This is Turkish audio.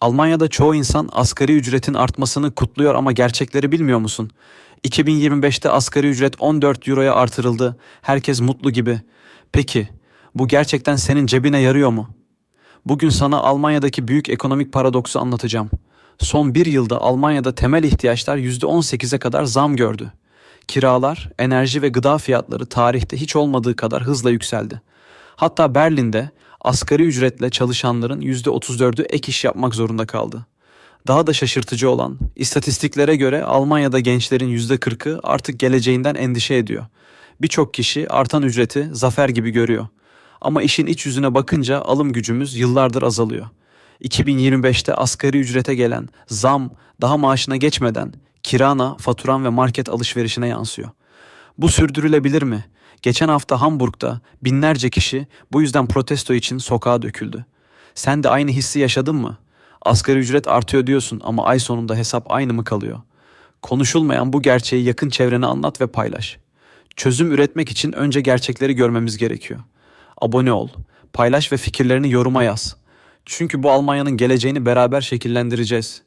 Almanya'da çoğu insan asgari ücretin artmasını kutluyor ama gerçekleri bilmiyor musun? 2025'te asgari ücret 14 euroya artırıldı. Herkes mutlu gibi. Peki, bu gerçekten senin cebine yarıyor mu? Bugün sana Almanya'daki büyük ekonomik paradoksu anlatacağım. Son bir yılda Almanya'da temel ihtiyaçlar %18'e kadar zam gördü. Kiralar, enerji ve gıda fiyatları tarihte hiç olmadığı kadar hızla yükseldi. Hatta Berlin'de asgari ücretle çalışanların %34'ü ek iş yapmak zorunda kaldı. Daha da şaşırtıcı olan, istatistiklere göre Almanya'da gençlerin %40'ı artık geleceğinden endişe ediyor. Birçok kişi artan ücreti zafer gibi görüyor. Ama işin iç yüzüne bakınca alım gücümüz yıllardır azalıyor. 2025'te asgari ücrete gelen zam daha maaşına geçmeden kirana, faturan ve market alışverişine yansıyor. Bu sürdürülebilir mi? Geçen hafta Hamburg'da binlerce kişi bu yüzden protesto için sokağa döküldü. Sen de aynı hissi yaşadın mı? Asgari ücret artıyor diyorsun ama ay sonunda hesap aynı mı kalıyor? Konuşulmayan bu gerçeği yakın çevrene anlat ve paylaş. Çözüm üretmek için önce gerçekleri görmemiz gerekiyor. Abone ol, paylaş ve fikirlerini yoruma yaz. Çünkü bu Almanya'nın geleceğini beraber şekillendireceğiz.